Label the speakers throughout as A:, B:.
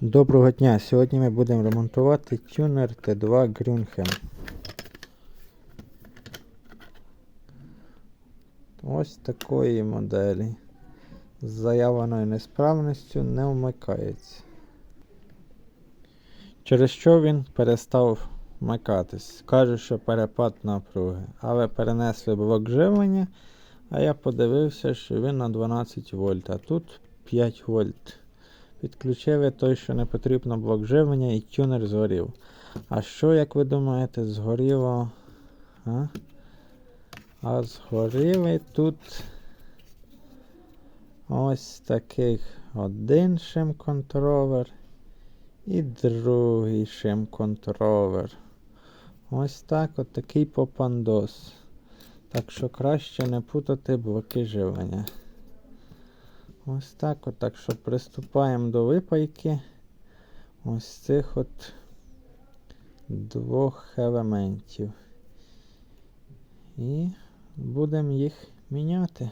A: Доброго дня! Сьогодні ми будемо ремонтувати тюнер Т2 Grünhem. Ось такої моделі. З заявленою несправністю не вмикається. Через що він перестав вмикатись. Кажуть, що перепад напруги. Але перенесли блок живлення, а я подивився, що він на 12 вольт, а тут 5 вольт. Підключили той, що не потрібно блок живлення, і тюнер згорів. А що, як ви думаєте, згоріло? А, а згоріли тут ось таких один шим-контролер і другий шим-контролер. Ось так от такий попандос. Так що краще не путати блоки живлення. Ось так от. Так що приступаємо до випайки ось цих от двох елементів. І будемо їх міняти.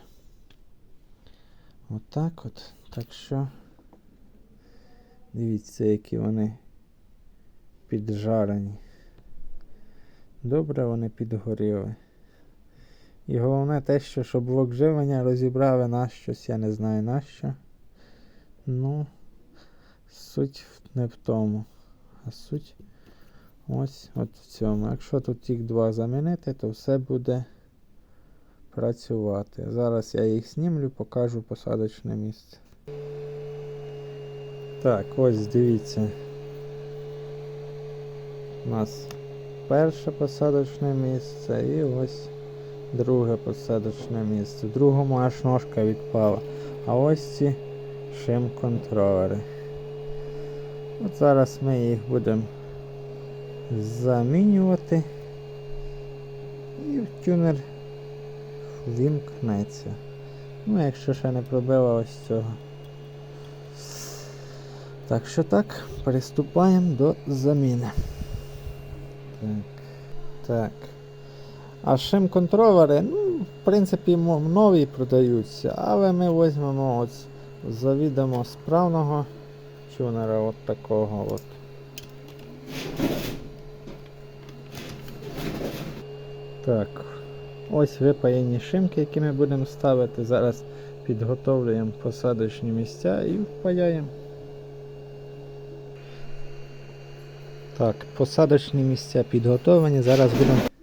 A: Отак от. Так що дивіться, які вони піджарені. Добре вони підгоріли. І головне те, що щоб блок живлення розібрали на щось, я не знаю на що. Ну, суть не в тому. А суть ось от в цьому. Якщо тут їх два замінити, то все буде працювати. Зараз я їх знімлю, покажу посадочне місце. Так, ось дивіться. У нас перше посадочне місце і ось друге посадочне місце. Другому аж ножка відпала. А ось ці шим-контролери. От зараз ми їх будемо замінювати. І тюнер вімкнеться. Ну, якщо ще не пробила ось цього. Так що так, приступаємо до заміни. Так. Так. А шим контролери, ну, в принципі, нові продаються, але ми візьмемо от завідомо справного тюнера от такого от. Так, ось випаяні шимки, які ми будемо ставити. Зараз підготовлюємо посадочні місця і впаяємо. Так, посадочні місця підготовлені. Зараз будемо.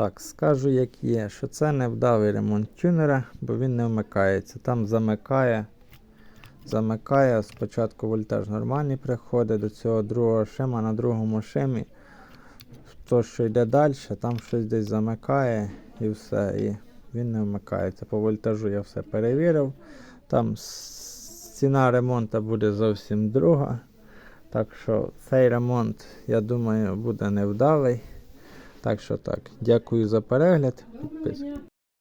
A: Так, скажу як є, що це невдалий ремонт тюнера, бо він не вмикається. Там замикає. Замикає, спочатку вольтаж нормальний приходить до цього другого шима на другому шимі. То, що йде далі, там щось десь замикає і все. І він не вмикається. По вольтажу я все перевірив. Там ціна ремонту буде зовсім друга. Так що цей ремонт, я думаю, буде невдалий. Так що так, дякую за перегляд. Підпис...